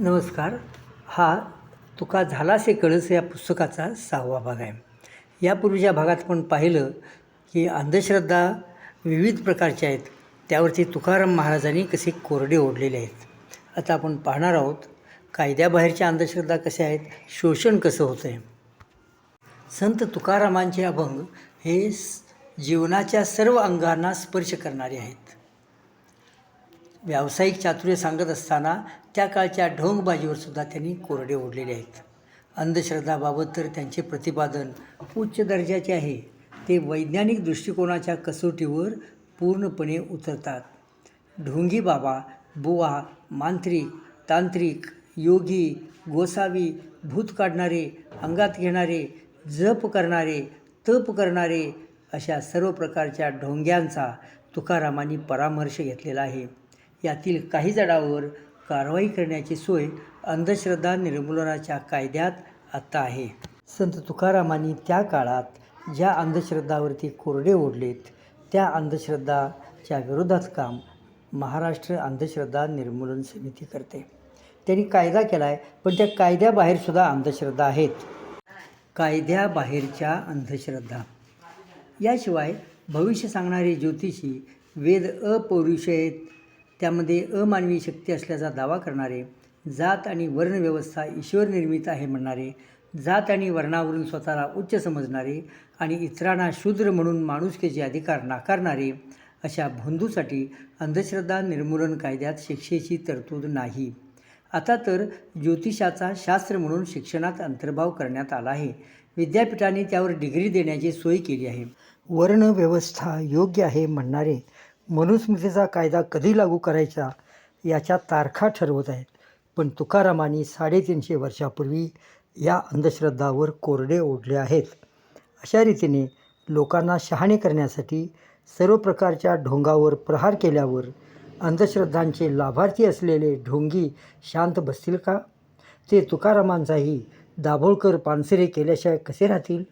नमस्कार. हा तुका झालासे कळस या पुस्तकाचा सहावा भाग आहे. यापूर्वीच्या भागात आपण पाहिलं की अंधश्रद्धा विविध प्रकारच्या आहेत. त्यावरती तुकाराम महाराजांनी कसे कोरडे ओढलेले आहेत. आता आपण पाहणार आहोत कायद्याबाहेरच्या अंधश्रद्धा कशा आहेत शोषण कसं होतं आहे संत तुकारामांचे अभंग हे जीवनाच्या सर्व अंगांना स्पर्श करणारे आहेत. व्यावसायिक चातुर्य सांगत असताना त्या काळच्या ढोंगबाजीवर सुद्धा त्यांनी कोरडे ओढलेले आहेत. अंधश्रद्धाबाबत तर त्यांचे प्रतिपादन उच्च दर्जाचे आहे. ते वैज्ञानिक दृष्टिकोनाच्या कसोटीवर पूर्णपणे उतरतात. ढोंगी बाबा बुवा मांत्रिक तांत्रिक योगी गोसावी भूत काढणारे अंगात घेणारे जप करणारे तप करणारे अशा सर्व प्रकारच्या ढोंग्यांचा तुकारामांनी परामर्श घेतलेला आहे. यातील काही जडावर कारवाई करण्याची सोय अंधश्रद्धा निर्मूलनाच्या कायद्यात आत्ता आहे. संत तुकारामांनी त्या काळात ज्या अंधश्रद्धावरती कोरडे ओढलेत त्या अंधश्रद्धाच्या विरोधात काम महाराष्ट्र अंधश्रद्धा निर्मूलन समिती करते. त्यांनी कायदा केला आहे पण त्या कायद्याबाहेरसुद्धा अंधश्रद्धा आहेत. कायद्याबाहेरच्या अंधश्रद्धा. याशिवाय भविष्य सांगणारे ज्योतिषी वेद अपौरुषेत त्यामध्ये अमानवी शक्ती असल्याचा दावा करणारे जात आणि वर्णव्यवस्था ईश्वर निर्मित आहे म्हणणारे जात आणि वर्णावरून स्वतःला उच्च समजणारे आणि इतरांना शूद्र म्हणून माणुसकीचे अधिकार नाकारणारे अशा भोंदूसाठी अंधश्रद्धा निर्मूलन कायद्यात शिक्षेची तरतूद नाही. आता तर ज्योतिषाचा शास्त्र म्हणून शिक्षणात अंतर्भाव करण्यात आला आहे. विद्यापीठाने त्यावर डिग्री देण्याची सोय केली आहे. वर्णव्यवस्था योग्य आहे म्हणणारे मनुस्मृतीचा कायदा कधी लागू करायचा याच्या तारखा ठरवत आहेत. पण तुकारामांनी साडेतीनशे वर्षापूर्वी या अंधश्रद्धावर कोरडे ओढले आहेत. अशा रीतीने लोकांना शहाणे करण्यासाठी सर्व प्रकारच्या ढोंगावर प्रहार केल्यावर अंधश्रद्धांचे लाभार्थी असलेले ढोंगी शांत बसतील का? ते तुकारामांचाही दाभोळकर पानसरे केल्याशिवाय कसे राहतील?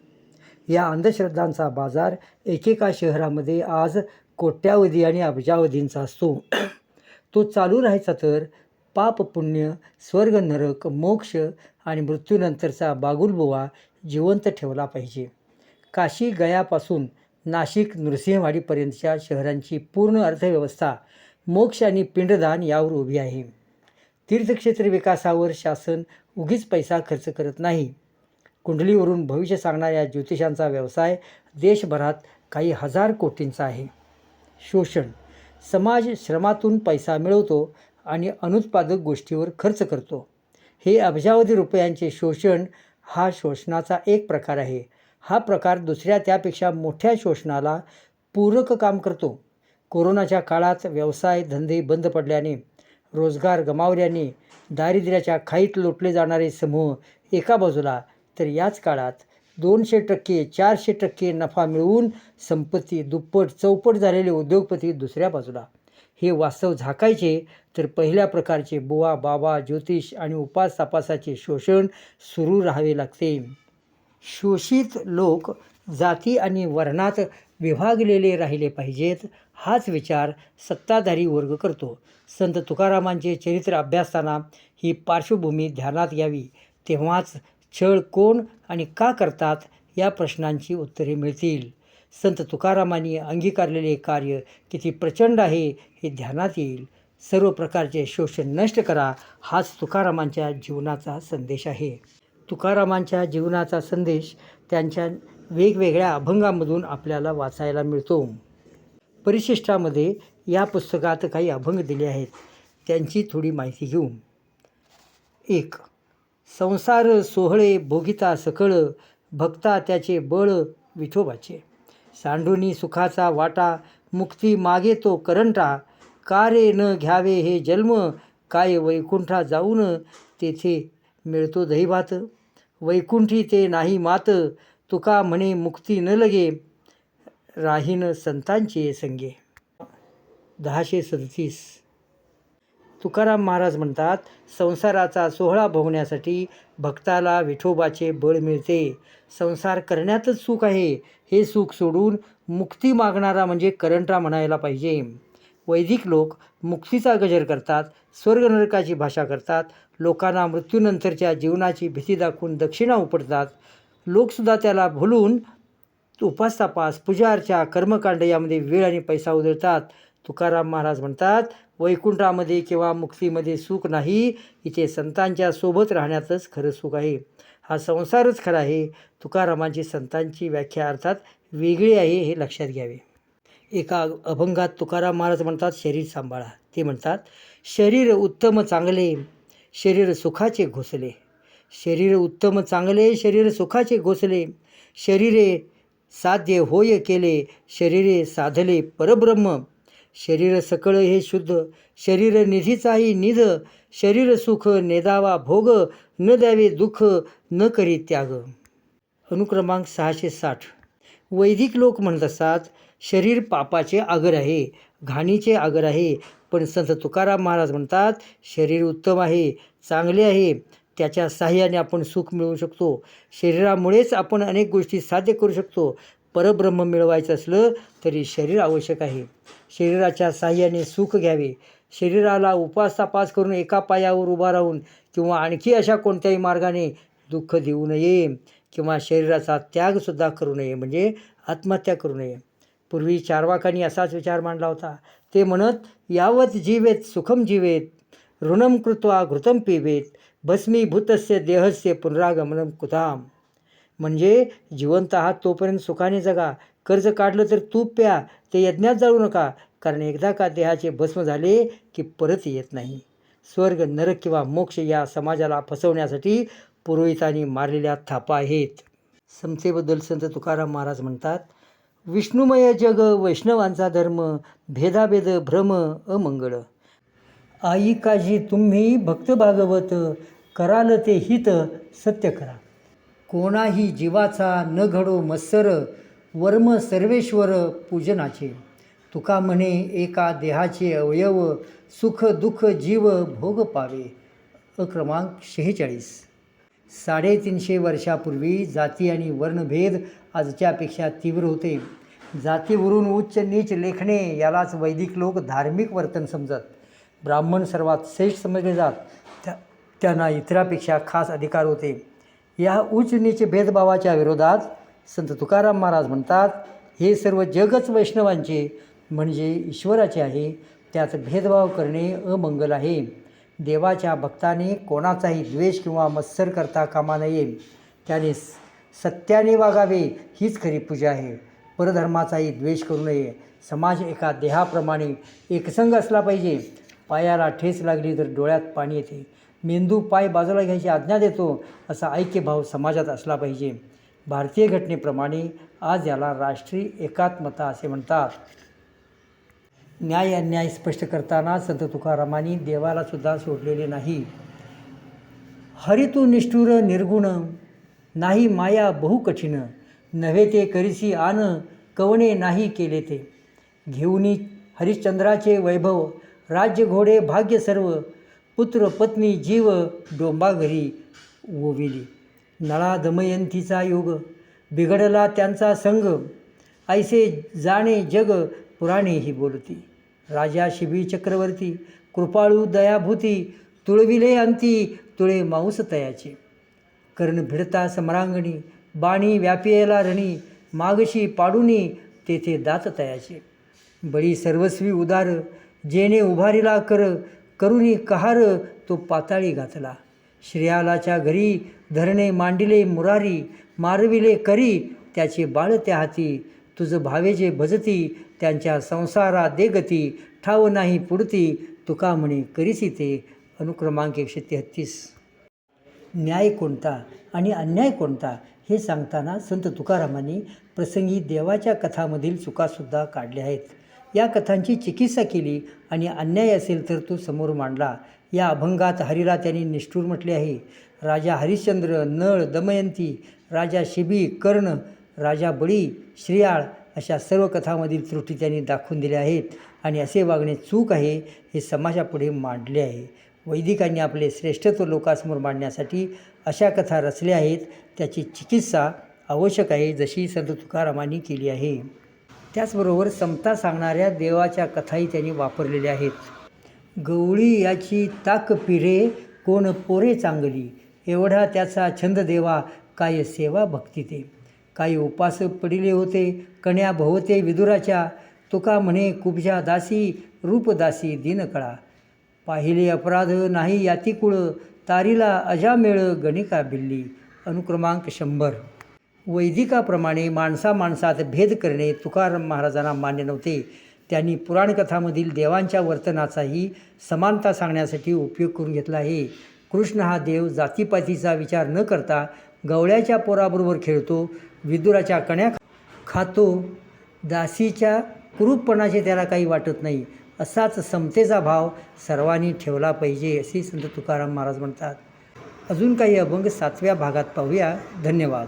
या अंधश्रद्धांचा बाजार एकेका शहरामध्ये आज कोट्यावधी आणि अब्जावधींचा असतो तो चालू राहायचा तर पाप पुण्य स्वर्ग नरक मोक्ष आणि मृत्यूनंतरचा बागुलबुवा जिवंत ठेवला पाहिजे. काशी गयापासून नाशिक नृसिंहवाडीपर्यंतच्या शहरांची पूर्ण अर्थव्यवस्था मोक्ष आणि पिंडदान यावर उभी आहे. तीर्थक्षेत्र विकासावर शासन उगीच पैसा खर्च करत नाही. कुंडलीवरून भविष्य सांगणाऱ्या ज्योतिषांचा व्यवसाय देशभरात काही हजार कोटींचा आहे. शोषण. समाज श्रमातून पैसा मिळवतो आणि अनुत्पादक गोष्टीवर खर्च करतो. हे अब्जावधी रुपयांचे शोषण हा शोषणाचा एक प्रकार आहे. हा प्रकार दुसऱ्या त्यापेक्षा मोठ्या शोषणाला पूरक काम करतो. कोरोनाच्या काळात व्यवसाय धंदे बंद पडल्याने रोजगार गमावल्याने दारिद्र्याच्या खाईत लोटले जाणारे समूह एका बाजूला तर याच काळात दोनशे टक्के चारशे टक्के नफा मिळवून संपत्ती दुप्पट चौपट झालेले उद्योगपती दुसऱ्या बाजूला. हे वास्तव झाकायचे तर पहिल्या प्रकारचे बुवा बाबा ज्योतिष आणि उपास तपासाचे शोषण सुरू राहावे लागते. शोषित लोक जाती आणि वर्णात विभागलेले राहिले पाहिजेत हाच विचार सत्ताधारी वर्ग करतो. संत तुकारामांचे चरित्र अभ्यासताना ही पार्श्वभूमी ध्यानात यावी तेव्हाच छळ कोण आणि का करतात या प्रश्नांची उत्तरे मिळतील. संत तुकारामांनी अंगीकारलेले कार्य किती प्रचंड आहे हे ध्यानात येईल. सर्व प्रकारचे शोषण नष्ट करा हाच तुकारामांच्या जीवनाचा संदेश आहे. तुकारामांच्या जीवनाचा संदेश त्यांच्या वेगवेगळ्या अभंगामधून आपल्याला वाचायला मिळतो. परिशिष्टामध्ये या पुस्तकात काही अभंग दिले आहेत. त्यांची थोडी माहिती घेऊ एक संसार सोहळे भोगिता सकळ भक्ता त्याचे बळ विठोबाचे. सांडुनी सुखाचा वाटा मुक्ती मागे तो करंटा. कारे न घ्यावे हे जन्म काय वैकुंठा जाऊन तेथे मिळतो दहीभात वैकुंठी ते नाही मात तुका म्हणे मुक्ती न लगे राहीन संतांचे संगे. दहाशे सदतीस तुकाराम महाराज म्हणतात संसाराचा सोहळा भोगण्यासाठी भक्ताला विठोबाचे बळ मिळते. संसार करण्यातच सुख आहे. हे सुख सोडून मुक्ती मागणारा म्हणजे करंटा म्हणायला पाहिजे. वैदिक लोक मुक्तीचा गजर करतात स्वर्गनरकाची भाषा करतात लोकांना मृत्यूनंतरच्या जीवनाची भीती दाखवून दक्षिणा उपटतात. लोकसुद्धा त्याला भुलून उपास तापास पूजा अर्चा कर्मकांड यामध्ये वेळ आणि पैसा उधळतात. तुकाराम महाराज म्हणतात वैकुंठामध्ये किंवा मुक्तीमध्ये सुख नाही इथे संतांच्या सोबत राहण्यातच खरं सुख आहे. हा संसारच खरा आहे. तुकारामांची संतांची व्याख्या अर्थात वेगळी आहे हे लक्षात घ्यावे. एका अभंगात तुकाराम महाराज म्हणतात शरीर सांभाळा. ते म्हणतात शरीर उत्तम चांगले शरीर सुखाचे घोसले. शरीर उत्तम चांगले शरीर सुखाचे घोसले. शरीरे साध्य होय केले शरीरे साधले परब्रह्म. शरीर सकळ हे शुद्ध शरीर निधीचाही निध शरीर सुख नेदावा भोग न द्यावे दुःख न करी त्याग. अनुक्रमांक सहाशे साठ. वैदिक लोक म्हणत असतात शरीर पापाचे आगर आहे घाणीचे आगर आहे पण संत तुकाराम महाराज म्हणतात शरीर उत्तम आहे चांगले आहे त्याच्या साह्याने आपण सुख मिळवू शकतो. शरीरामुळेच आपण अनेक गोष्टी साध्य करू शकतो परब्रह्म मिळवायचं असलं तरी शरीर आवश्यक आहे. शरीराच्या साह्याने सुख घ्यावे. शरीराला उपासतापास करून एका पायावर उभा राहून किंवा आणखी अशा कोणत्याही मार्गाने दुःख देऊ नये किंवा शरीराचा त्यागसुद्धा करू नये म्हणजे आत्महत्या करू नये. पूर्वी चारवाकांनी असाच विचार मांडला होता. ते म्हणत यावत जीवेत सुखम जीवेत ऋणम कृत्वा घृतम पिबेत भस्मीभूतस्य देहस्य पुनरागमनम कुताम म्हणजे जिवंत आहात तोपर्यंत सुखाने जगा. कर्ज काढलं तर तूप प्या. ते यज्ञात जाळू नका. कारण एकदा का देहाचे भस्म झाले की परत येत नाही. स्वर्ग नरक किंवा मोक्ष या समाजाला फसवण्यासाठी पुरोहितांनी मारलेल्या थापा आहेत. समतेबद्दल संत तुकाराम महाराज म्हणतात विष्णुमय जग वैष्णवांचा धर्म भेदाभेद भ्रम अमंगळ. आई काजी तुम्ही भक्त भागवत कराल ते हित सत्य करा. कोणाही जीवाचा न घडो मत्सर वर्म सर्वेश्वर पूजनाचे. तुका म्हणे एका देहाचे अवयव सुख दुःख जीव भोग पावे. अक्रमांक शेहेचाळीस. साडेतीनशे वर्षापूर्वी जाती आणि वर्णभेद आजच्यापेक्षा तीव्र होते. जातीवरून उच्च नीच लेखणे यालाच वैदिक लोक धार्मिक वर्तन समजत. ब्राह्मण सर्वात श्रेष्ठ समजले जात. त्या त्यांना इतरापेक्षा खास अधिकार होते. या उच्च नीच भेदभावाच्या विरोधात संत तुकाराम महाराज म्हणतात हे सर्व जगच वैष्णवांचे म्हणजे ईश्वराचे आहे. त्यात भेदभाव करणे अमंगल आहे. देवाच्या भक्ताने कोणाचाही द्वेष किंवा मत्सर करता कामा नये. त्याने स- सत्याने वागावे हीच खरी पूजा आहे. परधर्माचाही द्वेष करू नये. समाज एका देहाप्रमाणे एकसंग असला पाहिजे. पायाला ठेस लागली तर डोळ्यात पाणी येते. मेंदू पाय बाजूला घ्यायची आज्ञा देतो असा ऐक्यभाव समाजात असला पाहिजे. भारतीय घटनेप्रमाणे आज याला राष्ट्रीय एकात्मता असे म्हणतात. न्याय अन्याय स्पष्ट करताना संत तुकारामांनी देवालासुद्धा सोडलेले नाही. हरितू निष्ठुर निर्गुण नाही माया बहु कठीण नव्हे ते करिसी आन कवणे नाही केले ते. घेऊनी हरिश्चंद्राचे वैभव राज्य घोडे भाग्य सर्व पुत्र पत्नी जीव डोंबा घरी ओविली नळा दमयंतीचा योग. बिघडला त्यांचा संग ऐसे जाणे जग पुराणे ही बोलती. राजा शिबी चक्रवर्ती कृपाळू दयाभूती तुळविले अंती तुळे मांस तयाचे. कर्ण भिडता समरांगणी बाणी व्यापियला रणी मागशी पाडुनी तेथे दात तयाचे. बळी सर्वस्वी उदार जेणे उभारीला कर करुणी कहार तो पाताळी घातला श्रेयालाच्या घरी धरणे मांडिले मुरारी मारविले करी त्याचे बाळ त्या हाती तुझं भावे जे भजती त्यांच्या संसारा देगती. ठाव नाही पुडती तुका म्हणे करीसी ते. अनुक्रमांक एकशे तेहत्तीस. न्याय कोणता आणि अन्याय कोणता हे सांगताना संत तुकारामांनी प्रसंगी देवाच्या कथामधील चुकासुद्धा काढल्या आहेत. या कथांची चिकित्सा केली आणि अन्याय असेल तर तो समोर मांडला. या अभंगात हरीला त्यांनी निष्ठूर म्हटले आहे. राजा हरिश्चंद्र नळ दमयंती राजा शिबी कर्ण राजा बळी श्रियाळ अशा सर्व कथामधील त्रुटी त्यांनी दाखवून दिल्या आहेत. आणि असे वागणे चूक आहे हे समाजापुढे मांडले आहे. वैदिकांनी आपले श्रेष्ठत्व लोकांसमोर मांडण्यासाठी अशा कथा रचल्या आहेत. त्याची चिकित्सा आवश्यक आहे जशी संत तुकारामांनी केली आहे. त्याचबरोबर समता सांगणाऱ्या देवाच्या कथाही त्यांनी वापरलेल्या आहेत. गवळी याची ताक पिरे कोण पोरे चांगली एवढा त्याचा छंद देवा काय सेवा भक्ती ते. काही उपास पडिले होते कण्या भोवते विदुराच्या तुका म्हणे कुबजा दासी रूपदासी दिनकळा पाहिले अपराध नाही यातिकुळ तारीला अजामेळ गणिका बिल्ली अनुक्रमांक शंभर. वैदिकाप्रमाणे माणसा माणसात भेद करणे तुकाराम महाराजांना मान्य नव्हते. त्यांनी पुराणकथामधील देवांच्या वर्तनाचाही समानता सांगण्यासाठी उपयोग करून घेतला आहे. कृष्ण हा देव जातीपातीचा विचार न करता गवळ्याच्या पोराबरोबर खेळतो विदुराच्या कण्या खातो दासीच्या कुरूपपणाचे त्याला काही वाटत नाही. असाच समतेचा भाव सर्वांनी ठेवला पाहिजे असे संत तुकाराम महाराज म्हणतात. अजून काही अभंग सातव्या भागात पाहूया. धन्यवाद.